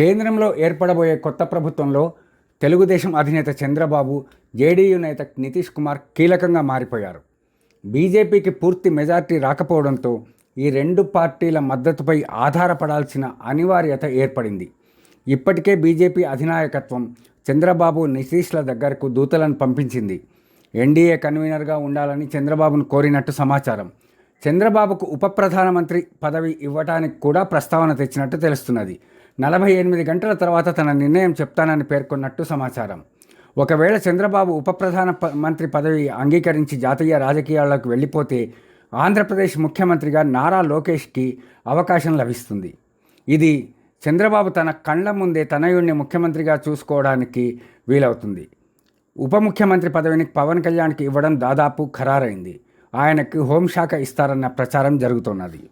కేంద్రంలో ఏర్పడబోయే కొత్త ప్రభుత్వంలో తెలుగుదేశం అధినేత చంద్రబాబు జేడీయూ నేత నితీష్ కుమార్ కీలకంగా మారిపోయారు. బీజేపీకి పూర్తి మెజార్టీ రాకపోవడంతో ఈ రెండు పార్టీల మద్దతుపై ఆధారపడాల్సిన అనివార్యత ఏర్పడింది. ఇప్పటికే బీజేపీ అధినాయకత్వం చంద్రబాబు నితీష్ల దగ్గరకు దూతలను పంపించింది. ఎన్డీఏ కన్వీనర్గా ఉండాలని చంద్రబాబును కోరినట్టు సమాచారం. చంద్రబాబుకు ఉప ప్రధానమంత్రి పదవి ఇవ్వటానికి కూడా ప్రస్తావన తెచ్చినట్టు తెలుస్తున్నది. నలభై ఎనిమిది గంటల తర్వాత తన నిర్ణయం చెప్తానని పేర్కొన్నట్టు సమాచారం. ఒకవేళ చంద్రబాబు ఉప ప్రధాన మంత్రి పదవి అంగీకరించి జాతీయ రాజకీయాల్లోకి వెళ్ళిపోతే ఆంధ్రప్రదేశ్ ముఖ్యమంత్రిగా నారా లోకేష్కి అవకాశం లభిస్తుంది. ఇది చంద్రబాబు తన కళ్ళ ముందే తనయుడిని ముఖ్యమంత్రిగా చూసుకోవడానికి వీలవుతుంది. ఉప ముఖ్యమంత్రి పదవిని పవన్ కళ్యాణ్కి ఇవ్వడం దాదాపు ఖరారైంది. ఆయనకు హోంశాఖ ఇస్తారన్న ప్రచారం జరుగుతున్నది.